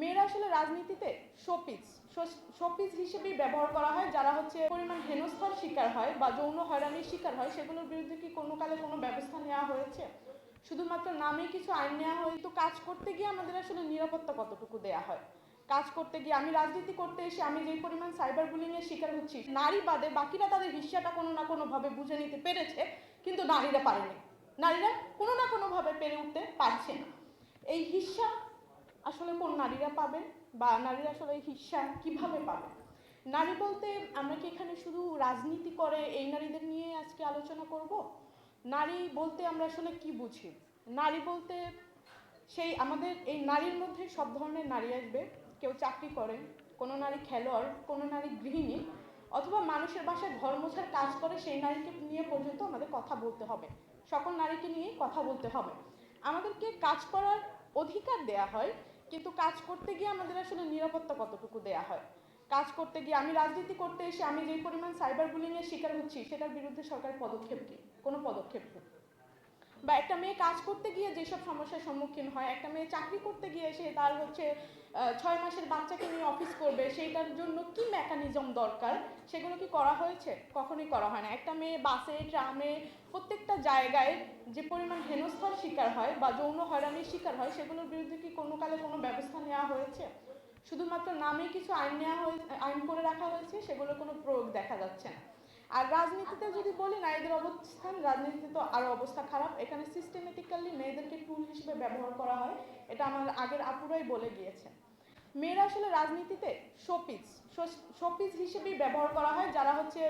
মেয়েরা আসলে রাজনীতিতে শোপিস শোপিস হিসেবেই ব্যবহার করা হয়, যারা হচ্ছে পরিমাণ হেনস্থার শিকার হয় বা যৌন হয়রানির শিকার হয়, সেগুলোর বিরুদ্ধে কি কোনো কালে কোনো ব্যবস্থা নেওয়া হয়েছে? শুধুমাত্র নামে কিছু আইন নেওয়া হয় তো কাজ করতে গিয়ে আমাদের আসলে নিরাপত্তা কতটুকু দেয়া হয়? কাজ করতে গিয়ে আমি রাজনীতি করতে এসে আমি যে পরিমাণ সাইবার বুলিং এর শিকার হচ্ছি, নারী বাদে বাকিরা তাদের হিস্যাটা কোনো না কোনোভাবে বুঝে নিতে পেরেছে, কিন্তু নারীরা পারেনি। নারীরা কোনো না কোনোভাবে পেরে উঠতে পারছে না। এই হিস্যা আসলে কোন নারীরা পাবে বা নারীরা আসলে এই হিস্যা কীভাবে পাবে? নারী বলতে আমরা কি এখানে শুধু রাজনীতি করে এই নারীদের নিয়ে আজকে আলোচনা করব? নারী বলতে আমরা আসলে কি বুঝি? নারী বলতে সেই আমাদের এই নারীর মধ্যে সব ধরনের নারী আসবে। কেউ চাকরি করে, কোনো নারী খেলোয়াড়, কোনো নারী গৃহিণী, অথবা মানুষের বাসায় ঘর মোছার কাজ করে সেই নারীকে নিয়ে পর্যন্ত আমাদের কথা বলতে হবে। সকল নারীকে নিয়ে কথা বলতে হবে। আমাদেরকে কাজ করার অধিকার দেয়া হয়। কিন্তু কাজ করতে গিয়ে আমাদের আসলে নিরাপত্তা কতটুকু দেয়া হয়? কাজ করতে গিয়ে আমি রাজনীতি করতে এসে আমি যে পরিমাণ সাইবার এর শিকার হচ্ছি, সেটার বিরুদ্ধে সরকার পদক্ষেপ কি? কোনো পদক্ষেপ নেই বা একটা মেয়ে কাজ করতে গিয়ে যেসব সমস্যার সম্মুখীন হয়, একটা মেয়ে চাকরি করতে গিয়ে সে তার হচ্ছে ছয় মাসের বাচ্চাকে নিয়ে অফিস করবে, সেইটার জন্য কি মেকানিজম দরকার? সেগুলো কি করা হয়েছে? কখনোই করা হয় না। একটা মেয়ে বাসে ট্রামে, প্রত্যেকটা জায়গায় যে পরিমাণ হেনস্থার শিকার হয় বা যৌন হয়রানির শিকার হয়, সেগুলোর বিরুদ্ধে কি কোনো কালে কোনো ব্যবস্থা নেওয়া হয়েছে? শুধুমাত্র নামে কিছু আইন নেওয়া হয়ে আইন করে রাখা হয়েছে, সেগুলোর কোনো প্রয়োগ দেখা যাচ্ছে না। আর রাজনীতিতে যদি বলি, নারীদের অবস্থান, রাজনীতিতে তো আরও অবস্থা খারাপ। এখানে সিস্টেমেটিক্যালি মেয়েদেরকে টুল হিসেবে ব্যবহার করা হয়। এটা আমার আগের আপুরাই বলে গিয়েছে মেয়েরা আসলে রাজনীতিতে শোপিস শোপিস হিসেবেই ব্যবহার করা হয়। যারা হচ্ছে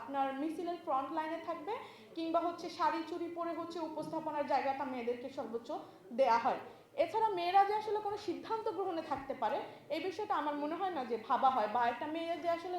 আপনার মিছিলের ফ্রন্ট লাইনে থাকবে, কিংবা হচ্ছে শাড়ি চুরি পরে হচ্ছে উপস্থাপনার জায়গাটা মেয়েদেরকে সর্বোচ্চ দেয়া হয়। এছাড়া মেয়েরা যে আসলে কোনো সিদ্ধান্ত গ্রহণে থাকতে পারে, এই বিষয়টা আমার মনে হয় না যে ভাবা হয়, বা একটা মেয়ে যে আসলে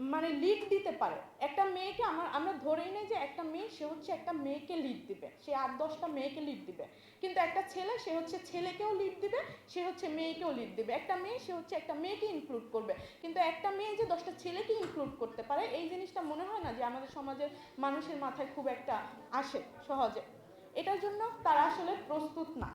মানে লিড দিতে পারে। একটা মেয়েকে আমার, আমরা ধরেই নেই যে একটা মেয়ে, সে হচ্ছে একটা মেয়েকে লিড দিবে। সে আট, দশটা মেয়েকে লিড দিবে। কিন্তু একটা ছেলে, সে হচ্ছে ছেলেকেও লিড দিবে, সে হচ্ছে মেয়েকেও লিড দিবে। একটা মেয়ে, সে হচ্ছে একটা মেয়েকে ইনক্লুড করবে। কিন্তু একটা মেয়ে যে দশটা ছেলেকে ইনক্লুড করতে পারে, এই জিনিসটা মনে হয় না যে আমাদের সমাজের মানুষের মাথায় খুব একটা আসে সহজে। এটার জন্য তারা আসলে প্রস্তুত না।